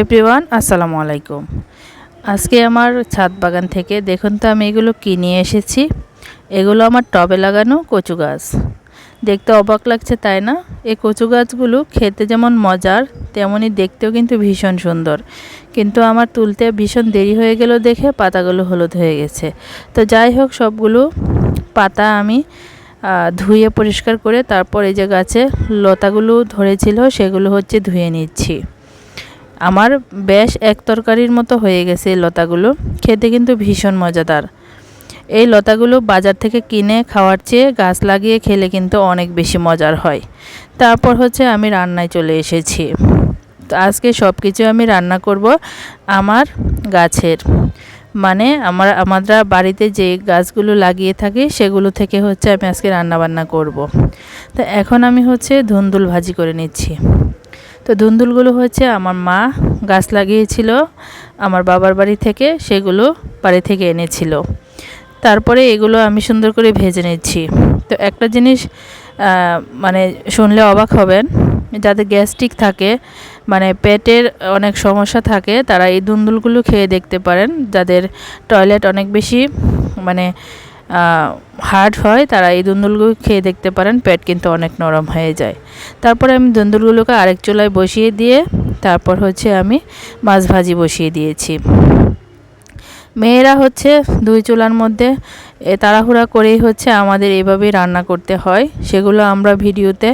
Everyone, আসসালামু আলাইকুম। আজকে আমার ছাদ বাগান থেকে দেখুন তো আমি এগুলো কিনে এসেছি। এগুলো আমার টবে লাগানো কচু গাছ। দেখতে অবাক লাগছে, তাই না? এই কচু গাছগুলো খেতে যেমন মজার তেমনই দেখতেও কিন্তু ভীষণ সুন্দর। কিন্তু আমার তুলতে ভীষণ দেরি হয়ে গেল দেখে পাতাগুলো হলুদ হয়ে গেছে। তো যাই হোক, সবগুলো পাতা আমি ধুয়ে পরিষ্কার করে তারপর এই যে গাছে লতাগুলো ধরেছিল, সেগুলো হচ্ছে ধুয়ে নিচ্ছি। আমার বেশ এক তরকারির মতো হয়ে গেছে এই লতাগুলো। খেতে কিন্তু ভীষণ মজাদার। এই লতাগুলো বাজার থেকে কিনে খাওয়ার চেয়ে গাছ লাগিয়ে খেলে কিন্তু অনেক বেশি মজার হয়। তারপর হচ্ছে আমি রান্নায় চলে এসেছি। তো আজকে সব কিছু আমি রান্না করব আমার গাছের। মানে আমার আমরা বাড়িতে যে গাছগুলো লাগিয়ে থাকি সেগুলো থেকে হচ্ছে আমি আজকে রান্না বান্না করব। তো এখন আমি হচ্ছে ধুন্দুল ভাজি করে নিচ্ছি। তো ধুন্দুলগুলো হচ্ছে আমার মা গাছ লাগিয়েছিল আমার বাবার বাড়ি থেকে, সেগুলো বাড়ি থেকে এনেছিল। তারপরে এগুলো আমি সুন্দর করে ভেজে নিচ্ছি। তো একটা জিনিস মানে শুনলে অবাক হবেন যাদের গ্যাস্ট্রিক থাকে মানে পেটের অনেক সমস্যা থাকে, তারা এই দুন্দুলগুলো খেয়ে দেখতে পারেন, যাদের টয়লেট অনেক বেশি মানে হার্ড হয়, তারা এই দুন্দুলগুলো খেয়ে দেখতে পারেন, পেট কিন্তু অনেক নরম হয়ে যায়। তারপরে আমি দুন্দুলগুলোকে আরেক চুলায় বসিয়ে দিয়ে, তারপর হচ্ছে আমি মাছ ভাজি বসিয়ে দিয়েছি। মেয়েরা হচ্ছে দুই চুলার মধ্যে তাড়াহুড়া করেই হচ্ছে আমাদের এভাবেই রান্না করতে হয়। সেগুলো আমরা ভিডিওতে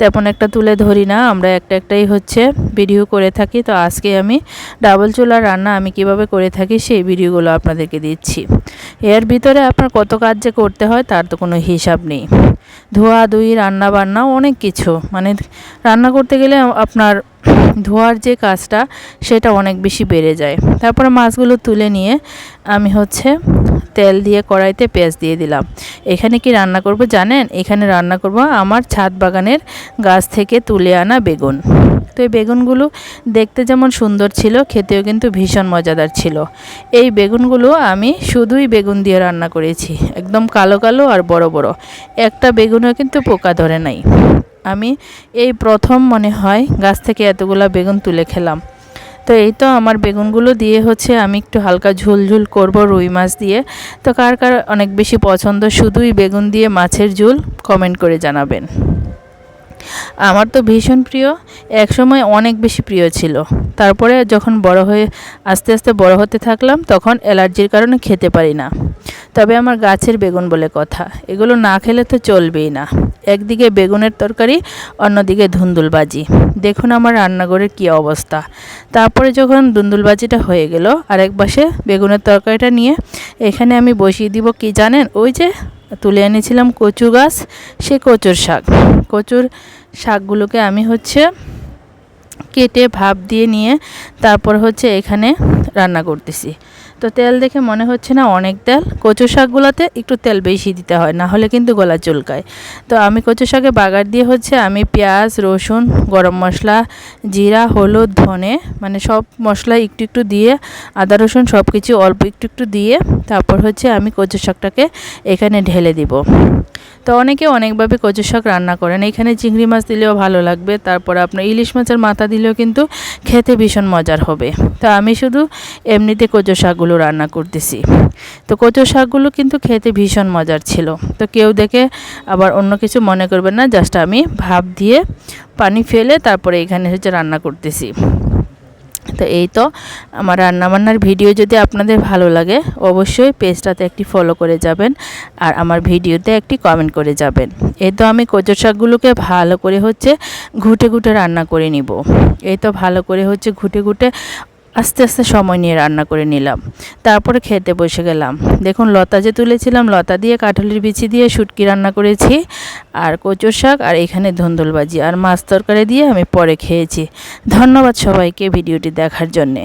তেমন একটা তুলে ধরি না, আমরা একটা একটাই হচ্ছে ভিডিও করে থাকি। তো আজকে আমি ডাবল চুলার রান্না আমি কীভাবে করে থাকি সেই ভিডিওগুলো আপনাদেরকে দিচ্ছি। এর ভিতরে আপনার কত কাজ যে করতে হয় তার তো কোনো হিসাব নেই। ধোয়া, ধুই, রান্না বান্না অনেক কিছু। মানে রান্না করতে গেলে আপনার ধোয়ার যে কাজটা সেটা অনেক বেশি বেড়ে যায়। তারপরে মাছগুলো তুলে নিয়ে আমি হচ্ছে তেল দিয়ে কড়াইতে পেঁয়াজ দিয়ে দিলাম। এখানে কি রান্না করব জানেন? এখানে রান্না করব আমার ছাদ বাগানের গাছ থেকে তুলে আনা বেগুন। তো এই বেগুনগুলো দেখতে যেমন সুন্দর ছিল, খেতেও কিন্তু ভীষণ মজাদার ছিল। এই বেগুনগুলো আমি শুধুই বেগুন দিয়ে রান্না করেছি, একদম কালো কালো আর বড় বড়। একটা বেগুনও কিন্তু পোকা ধরে নাই। আমি এই প্রথম মনে হয় গাছ থেকে এতগুলা বেগুন তুলে খেলাম। তো এই তো আমার বেগুনগুলো দিয়ে হচ্ছে আমি একটু হালকা ঝোল ঝোল করব রুই মাছ দিয়ে। তো কার কার অনেক বেশি পছন্দ, শুধুই বেগুন দিয়ে মাছের ঝোল কমেন্ট করে জানাবেন। আমার তো ভীষণ প্রিয় এক সময় অনেক বেশি প্রিয় ছিল। তারপরে যখন বড় হয়ে আস্তে আস্তে বড় হতে থাকলাম, তখন অ্যালার্জির কারণে খেতে পারি না। তবে আমার গাছের বেগুন বলে কথা। এগুলো না খেলে তো চলবেই না। একদিকে বেগুনের তরকারি, অন্যদিকে ধুন্দুলবাজি। দেখুন আমার রান্নাঘরের কী অবস্থা। তারপরে যখন ধুন্দুলবাজিটা হয়ে গেল, আরেক পাশে বেগুনের তরকারিটা নিয়ে এখানে আমি বসিয়ে দিব কি জানেন? ওই যে তুলে এনেছিলাম কচু গাছ, সে কচুর শাক। কচুর শাকগুলোকে আমি হচ্ছে কেটে ভাপ দিয়ে নিয়ে তারপর হচ্ছে এখানে রান্না করতেছি। তো তেল দেখে মনে হচ্ছে না অনেক তেল। কচু শাকগুলোতে একটু তেল বেশি দিতে হয়, না হলে কিন্তু গলা চুলকায়। তো আমি কচু শাকে বাগার দিয়ে হচ্ছে আমি পেঁয়াজ, রসুন, গরম মশলা, জিরা, হলুদ, ধনে মানে সব মশলা একটু একটু দিয়ে, আদা, রসুন সব কিছু অল্প একটু একটু দিয়ে তারপর হচ্ছে আমি কচু শাকটাকে এখানে ঢেলে দিব। তো অনেকে অনেকভাবে কচু শাক রান্না করেন। এখানে চিংড়ি মাছ দিলেও ভালো লাগবে, তারপর আপনার ইলিশ মাছের মাথা দিলেও কিন্তু খেতে ভীষণ মজার হবে। তো আমি শুধু এমনিতে কচু শাকগুলো রান্না করতেছি। তো কচু শাকগুলো কিন্তু খেতে ভীষণ মজার ছিল। তো কেউ দেখে আবার অন্য কিছু মনে করবেন না জাস্ট আমি ভাপ দিয়ে পানি ফেলে তারপরে এখানে হচ্ছে রান্না করতেছি। তো এই তো আমার রান্নাবান্নার ভিডিও যদি আপনাদের ভালো লাগে, অবশ্যই পেজটাতে একটি ফলো করে যাবেন আর আমার ভিডিওতে একটি কমেন্ট করে যাবেন। এই তো আমি কচু শাকগুলোকে ভালো করে হচ্ছে ঘুটে ঘুটে রান্না করে নিব। এই তো ভালো করে হচ্ছে ঘুটে ঘুটে আস্তে আস্তে সময় নিয়ে রান্না করে নিলাম। তারপরে খেতে বসে গেলাম। দেখুন, লতা যে তুলেছিলাম, লতা দিয়ে কাঠলের বিচি দিয়ে শুটকি রান্না করেছি, আর কচুর শাক, আর এখানে ধুন্দুলবাজি আর মাছ তরকারি দিয়ে আমি পরে খেয়েছি। ধন্যবাদ সবাইকে ভিডিওটি দেখার জন্যে।